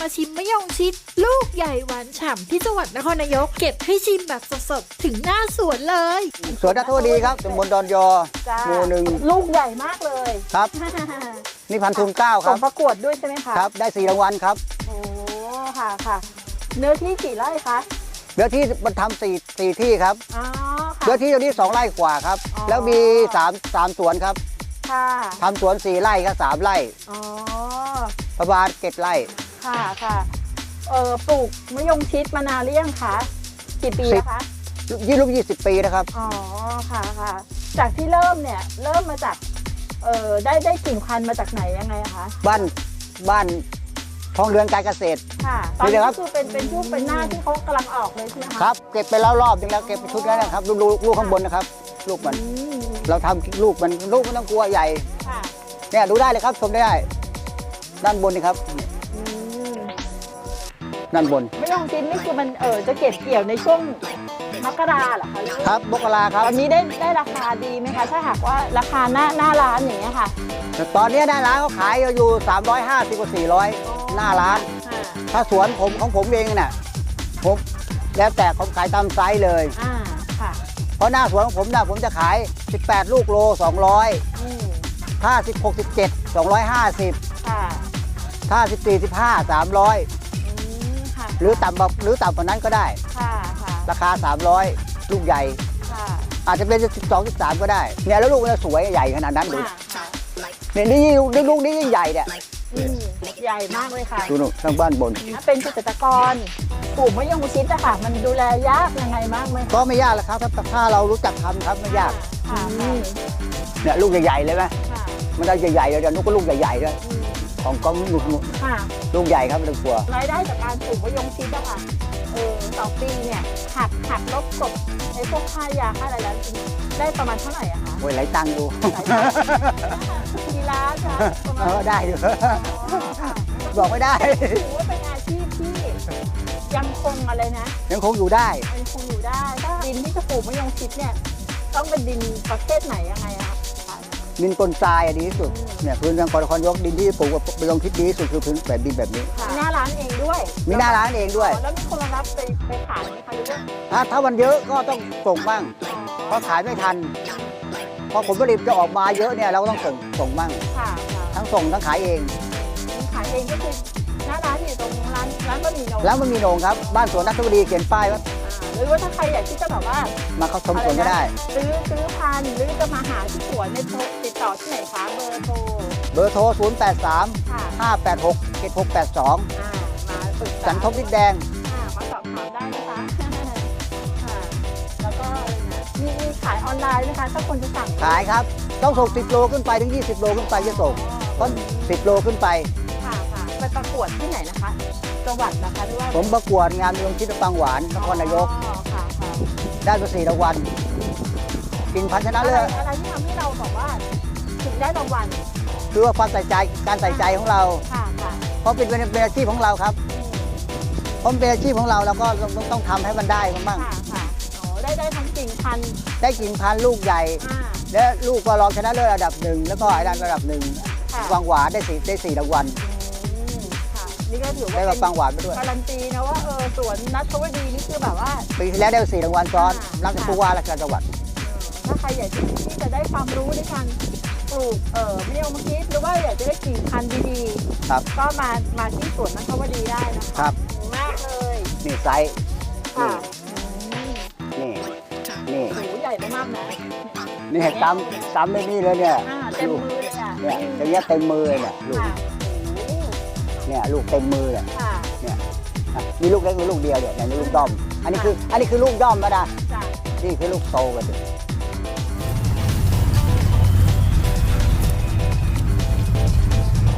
มาชิมมะยงชิด ลูกใหญ่หวานฉ่ำที่จังหวัดนครนายก เก็บให้ชิมแบบสดๆ ถึงหน้าสวนเลย สวนนัทวดีครับตำบลดอนยอจ้าหมู่หนึ่งลูกใหญ่มากเลยครับ นี่พันทุนเก้าคส่รังบประกวดด้วยใช่ไหมคะครับ ได้สี่รางวัลครับโอ้ค่ะค่ะ เนื้อที่กี่ไร่คะเนื้อที่มันทำสี่สี่ที่ครับอ๋อเนื้ค่ะอที่ตรงนี้สองไร่กว่าครับ อ๋อ แล้วมีสามสามสวนครับค่ะทำสวนสี่ไร่ครับสามไร่ อ๋อประมาณเจ็ดไร่ ค่ะค่ะเออปลูกมะยงชิดมานานหรือยังคะกี่ปีแล้วคะยี่ลูกยี่สิบปีนะครับ อ๋อค่ะค่ะ จากที่เริ่มเนี่ยเริ่มมาจากเออได้ได้กิ่งพันธุ์มาจากไหนยังไงอะคะบ้านบ้านทองเรือนการเกษตรค่ะตอนนี่นี้นะครับคือเป็นเป็นช่วงเป็นหน้าที่เขากำลังออกเลยใช่ไหมคะครับเก็บไปแล้วรอบนึงแล้วเก็บไปชุดแล้วนะครับ ลูกลูกลูกข้างบนนะครับ ลูกมันอืมเราทำลูกมันลูกมันต้องกลัวใหญ่ค่ะเนี่ยดูได้เลยครับชมได้ ด้านบนนี่ครับอืม ด้านบนมะยงชิดนี่คือมันเออจะเก็บเกี่ยวในช่วงมกราเหรอคะหอครับมกราคตรับอนนี้ได้ได้ราคาดีไหมคะ ถ้าหากว่าราคาหน้าหน้าร้านอย่างเงี้ยค่ะตอนนี้หน้าร้านเขาขายอยู่ 350กับ400 หน้าร้าน อ่าถ้าสวนผมของผมเองน่ะผมแล้วแต่ผมขายตามไซส์เลย อ่าค่ะเพราะหน้าสวนของผมน่ะผมจะขาย 18 ลูกโล 200 อืมถ้า16 17 250 ค่ะถ้า14 15 300อืมค่ะ หรือต่ำกว่าหรือต่ำกว่านั้นก็ได้ ค่ะค่ะราคา 300 ลูกใหญ่ ค่ะอาจจะเป็น12 13ก็ได้เนี่ยแล้วลูกมันจะสวยใหญ่ขนาดนั้นดูค่ะค่ะเนี่ยนี่ยิ่งนี่ลูกนี้ยิ่งใหญ่เนี่ยอืมใหญ่มากเลยค่ะ ดูนู่นข้างบ้านบน ถ้าเป็นเกษตรกรปลูกมะยงชิดอะค่ะ มันดูแลยากยังไงมากไหมก็ไม่ยากแล้วครับถ้าถ้าเรารู้จักทำครับไม่ยากค่ะอืมเนี่ยลูกใหญ่ๆเลยไหมค่ะมันได้ใหญ่ๆเลยเดี๋ยวนุกก็ลูกใหญ่ๆด้วยอืม ของกองลูกค่ะลูกใหญ่ครับไม่ต้องกลัวรายได้จากการปลูกมะยงชิดอะค่ะเออต่อปีเนี่ยหักหักลบกบในพวกค่ายาค่าอะไรแล้วได้ประมาณเท่าไหร่อะคะโอ้ยไหลตังค์อยู่กีฬาค่ะประมาเอณอได้อยู่อ๋อค่ะบอกไม่ได้ถือว่าเป็นอาชีพที่ยังคงอะไรนะ ยังคงอยู่ได้ยังคงอยู่ได้ถ้าดินที่จะปลูกมะยงชิดเนี่ยต้องเป็นดินประเภทไหนยังไงอะคะ ดินปนทรายอะดีที่สุดเนี่ยพื้นทางกรคอนยกดินที่ปลูกไปลงคิดดีที่สุดคือพื้นแบบดินแบบนี้ มีหน้าร้านเองด้วยมีหน้าร้านเองด้วยอ๋อแล้วมีคนมารับไปไปขายไหมคะหรือว่าอะถ้ามันเยอะก็ต้องส่งบ้างเพราะขายไม่ทันเพราะผลผลิตจะออกมาเยอะเนี่ยเราก็ต้องส่งส่งบ้าง ค่ะค่ะทั้งส่งทั้งขายเองขายเองก็คือห น้าร้านอยู่ตรงร้านร้านบะหมี่โหนงแล้วมันมีโหนงครับ บ้านสวนนัทวดีเขียนป้ายว่าอ่าหรือว่าถ้าใครอยากที่จะแบบว่ามาเข้าชมสวนก็ได้ ซื้อซื้อพันธุ์หรือจะมาหาที่สวนในยโทรติดต่อที่ไหนคะเบอร์โทรเบอร์โทร 0 8 3 ค่ะ5 8 6 7 6 8 2 อ่ามาปรึกษา สันทบดินแดงอ่ามาสอบถามได้นะคะค่ะแล้วก็อะไรนะมีมีขายออนไลน์ไหมคะ ถ้าคนจะสั่งขายครับ ต้องส่ง10 โลขึ้นไปถึง 20 โลขึ้นไปจะส่งต้น10 โลขึ้นไปค่ะค่ะ ไปประกวดที่ไหนนะคะ จังหวัดนะคะหรือว่าผมประกวดงานลงชิดปังหวานนครนายก อ๋อค่ะค่ะได้มาสี่รางวัลกินพันชนะอะไรเลิศอะไรที่ทำให้เราบอกว่าถึงได้รางวัลคือว่าความใส่ใจการใส่ใจของเรา ค่ะค่ะเพราะเป็นเป็นเป็นอาชีพของเราครับเพราะมันเป็นอาชีพของเราเราก็ต้องต้องทำให้มันได้บ้างค่ะค่ะอ๋อได้ได้ทั้งกิ่งพันธุ์ได้กินพันธุ์ลูกใหญ่ อ่าและลูกก็รองชนะเลิศระดับหนึ่งแล้วก็ไอ้ด้านระดับหนึ่งค่ะปังหวานได้สี่ได้สี่รางวัล อืมค่ะ นี่ก็ถือว่าได้เป็มานปังหวานไปด้วย การันตีนะว่าเออสวนนัทวดีนี่คือแบบว่า ปีที่แล้วได้สี่รางวัลซ้อนอ่ารักจากผู้ว่าราชการจังหวัด ถ้าใครอยากที่ที่จะได้ความรู้ในการปลูกเอ่อไม่ยงมะคิดหรือว่าอยากจะได้กิ่งพันธุ์ดีครับ ๆก็มามาที่สวนนัทวดีได้นะคะครับมากเลยนี่ไซส์ค่ะนี่ นี่ โอ้โหใหญ่มากๆนะนี่เห็นตามตามไม่นี่เลยเนี่ยอ่าเต็มลูกมือเลยอะเนี่ยอย่างเงี้ยเต็มมือเลยเนี่ยลูกค่ะโอ้โห เนี่ยลูกเต็มมือเนี่ยค่ะเนี่ยอะมีลูกเล็กมีลูกเดียวเนี่ยเนี่ยนี่ลูกด้อม อันนี้คืออันนี้คือลูกด้อมแล้วนะจ้ะ นี่คือลูกโตกันดิ